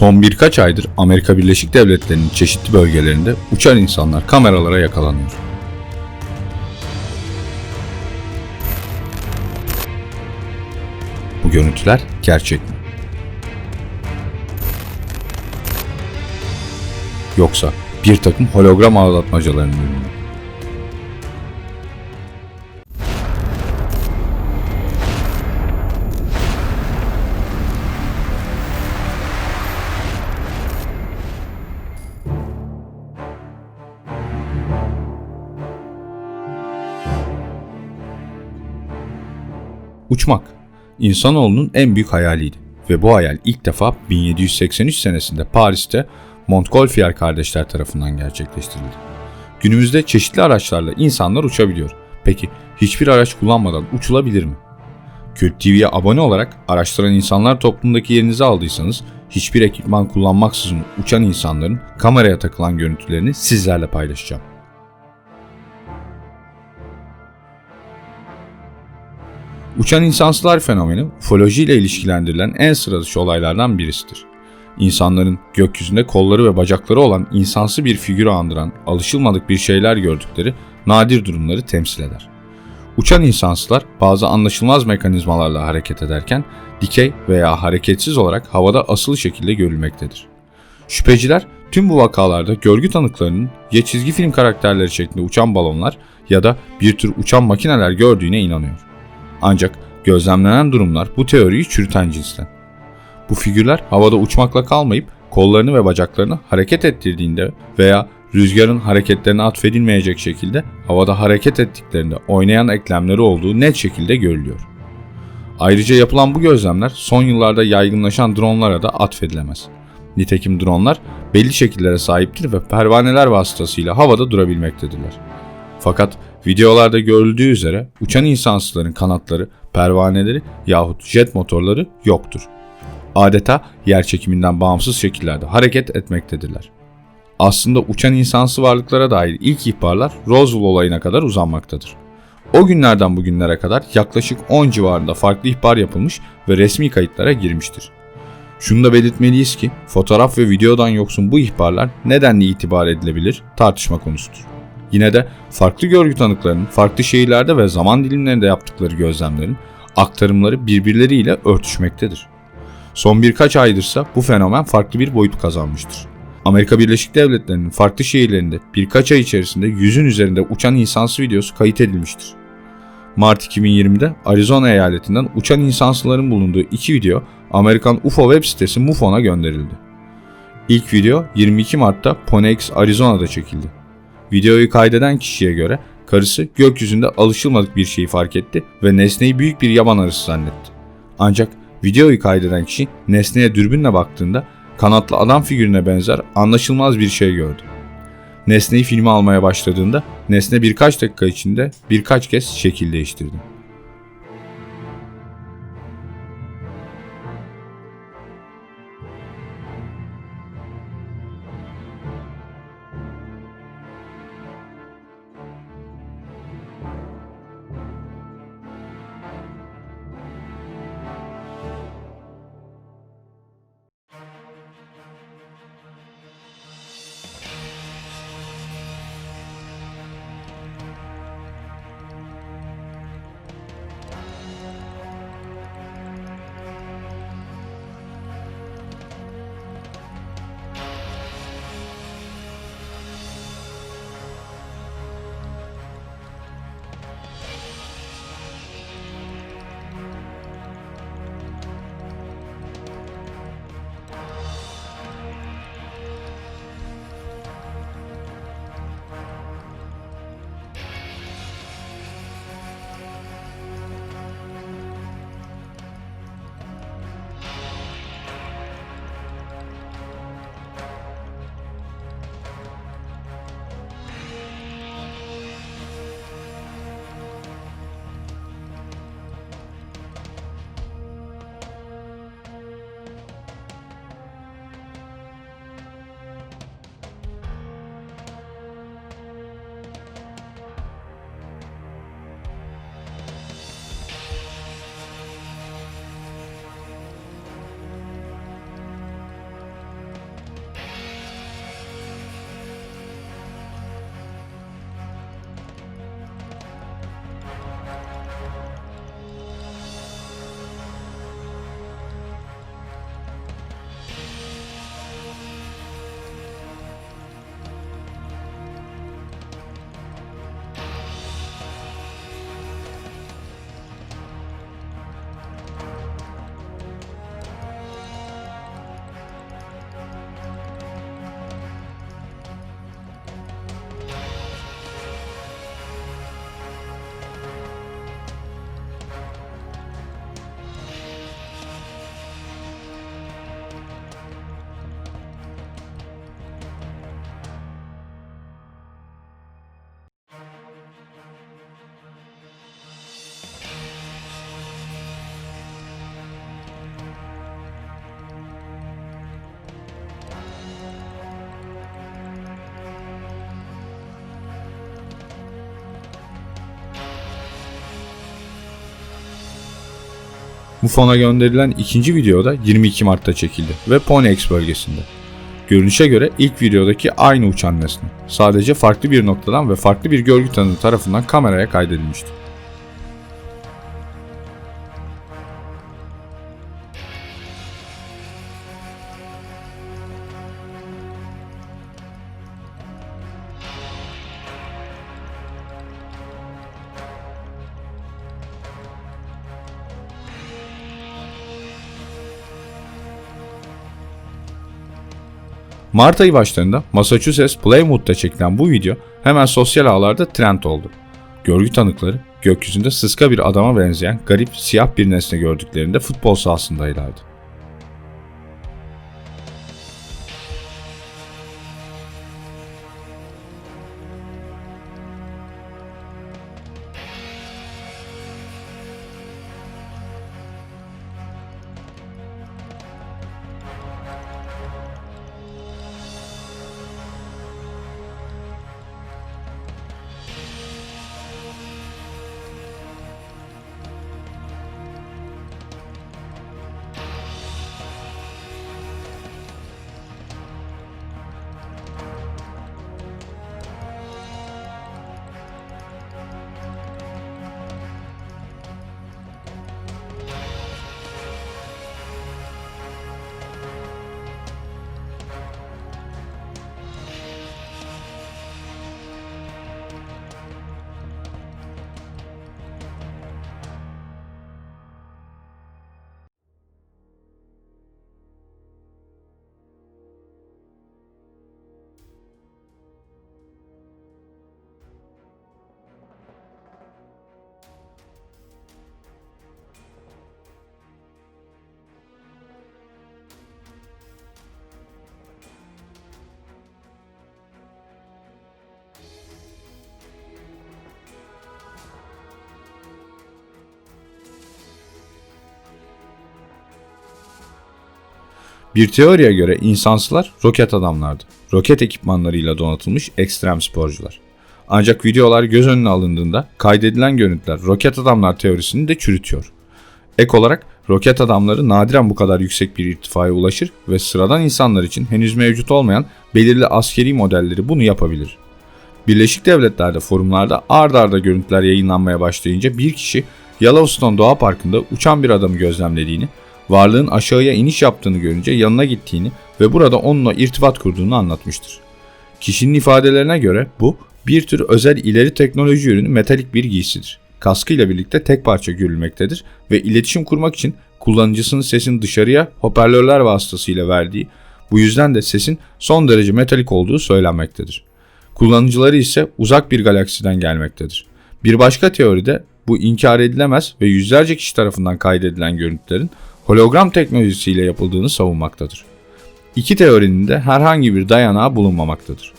Son birkaç aydır Amerika Birleşik Devletleri'nin çeşitli bölgelerinde uçan insanlar kameralara yakalanıyor. Bu görüntüler gerçek mi? Yoksa bir takım hologram aldatmacalarının ürünü Uçmak, insanoğlunun en büyük hayaliydi ve bu hayal ilk defa 1783 senesinde Paris'te Montgolfier kardeşler tarafından gerçekleştirildi. Günümüzde çeşitli araçlarla insanlar uçabiliyor. Peki hiçbir araç kullanmadan uçulabilir mi? Kült TV'ye abone olarak araştıran insanlar toplumdaki yerinizi aldıysanız hiçbir ekipman kullanmaksızın uçan insanların kameraya takılan görüntülerini sizlerle paylaşacağım. Uçan insansılar fenomeni ufoloji ile ilişkilendirilen en sıra dışı olaylardan birisidir. İnsanların gökyüzünde kolları ve bacakları olan insansı bir figürü andıran alışılmadık bir şeyler gördükleri nadir durumları temsil eder. Uçan insansılar bazı anlaşılmaz mekanizmalarla hareket ederken dikey veya hareketsiz olarak havada asılı şekilde görülmektedir. Şüpheciler tüm bu vakalarda görgü tanıklarının ya çizgi film karakterleri şeklinde uçan balonlar ya da bir tür uçan makineler gördüğüne inanıyor. Ancak gözlemlenen durumlar bu teoriyi çürüten cinsten. Bu figürler havada uçmakla kalmayıp kollarını ve bacaklarını hareket ettirdiğinde veya rüzgarın hareketlerine atfedilmeyecek şekilde havada hareket ettiklerinde oynayan eklemleri olduğu net şekilde görülüyor. Ayrıca yapılan bu gözlemler son yıllarda yaygınlaşan dronlara da atfedilemez. Nitekim dronlar belli şekillere sahiptir ve pervaneler vasıtasıyla havada durabilmektedirler. Fakat videolarda görüldüğü üzere uçan insansızların kanatları, pervaneleri yahut jet motorları yoktur. Adeta yer çekiminden bağımsız şekillerde hareket etmektedirler. Aslında uçan insansı varlıklara dair ilk ihbarlar Roswell olayına kadar uzanmaktadır. O günlerden bugünlere kadar yaklaşık 10 civarında farklı ihbar yapılmış ve resmi kayıtlara girmiştir. Şunu da belirtmeliyiz ki fotoğraf ve videodan yoksun bu ihbarlar nedenle itibar edilebilir tartışma konusudur. Yine de farklı görgü tanıklarının farklı şehirlerde ve zaman dilimlerinde yaptıkları gözlemlerin aktarımları birbirleriyle örtüşmektedir. Son birkaç aydırsa bu fenomen farklı bir boyut kazanmıştır. Amerika Birleşik Devletleri'nin farklı şehirlerinde birkaç ay içerisinde yüzün üzerinde uçan insansı videosu kayıt edilmiştir. Mart 2020'de Arizona eyaletinden uçan insansıların bulunduğu iki video Amerikan UFO web sitesi MUFON'a gönderildi. İlk video 22 Mart'ta Phoenix, Arizona'da çekildi. Videoyu kaydeden kişiye göre karısı gökyüzünde alışılmadık bir şeyi fark etti ve nesneyi büyük bir yaban arısı zannetti. Ancak videoyu kaydeden kişi nesneye dürbünle baktığında kanatlı adam figürüne benzer anlaşılmaz bir şey gördü. Nesneyi filme almaya başladığında nesne birkaç dakika içinde birkaç kez şekil değiştirdi. MUFON'a gönderilen ikinci video da 22 Mart'ta çekildi ve Ponyx bölgesinde. Görünüşe göre ilk videodaki aynı uçan nesne. Sadece farklı bir noktadan ve farklı bir görgü tanığı tarafından kameraya kaydedilmişti. Mart ayı başlarında Massachusetts Plymouth'ta çekilen bu video hemen sosyal ağlarda trend oldu. Görgü tanıkları gökyüzünde sıska bir adama benzeyen garip siyah bir nesne gördüklerinde futbol sahasındaylardı. Bir teoriye göre insansılar roket adamlardı. Roket ekipmanlarıyla donatılmış ekstrem sporcular. Ancak videolar göz önüne alındığında kaydedilen görüntüler roket adamlar teorisini de çürütüyor. Ek olarak roket adamları nadiren bu kadar yüksek bir irtifaya ulaşır ve sıradan insanlar için henüz mevcut olmayan belirli askeri modelleri bunu yapabilir. Birleşik Devletler'de forumlarda ard arda görüntüler yayınlanmaya başlayınca bir kişi Yellowstone Doğa Parkı'nda uçan bir adamı gözlemlediğini, varlığın aşağıya iniş yaptığını görünce yanına gittiğini ve burada onunla irtibat kurduğunu anlatmıştır. Kişinin ifadelerine göre bu bir tür özel ileri teknoloji ürünü metalik bir giysidir. Kaskıyla birlikte tek parça görülmektedir ve iletişim kurmak için kullanıcısının sesini dışarıya hoparlörler vasıtasıyla verdiği, bu yüzden de sesin son derece metalik olduğu söylenmektedir. Kullanıcıları ise uzak bir galaksiden gelmektedir. Bir başka teoride bu inkar edilemez ve yüzlerce kişi tarafından kaydedilen görüntülerin hologram teknolojisiyle yapıldığını savunmaktadır. İki teorinin de herhangi bir dayanağı bulunmamaktadır.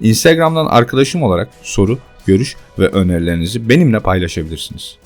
Instagram'dan arkadaşım olarak soru, görüş ve önerilerinizi benimle paylaşabilirsiniz.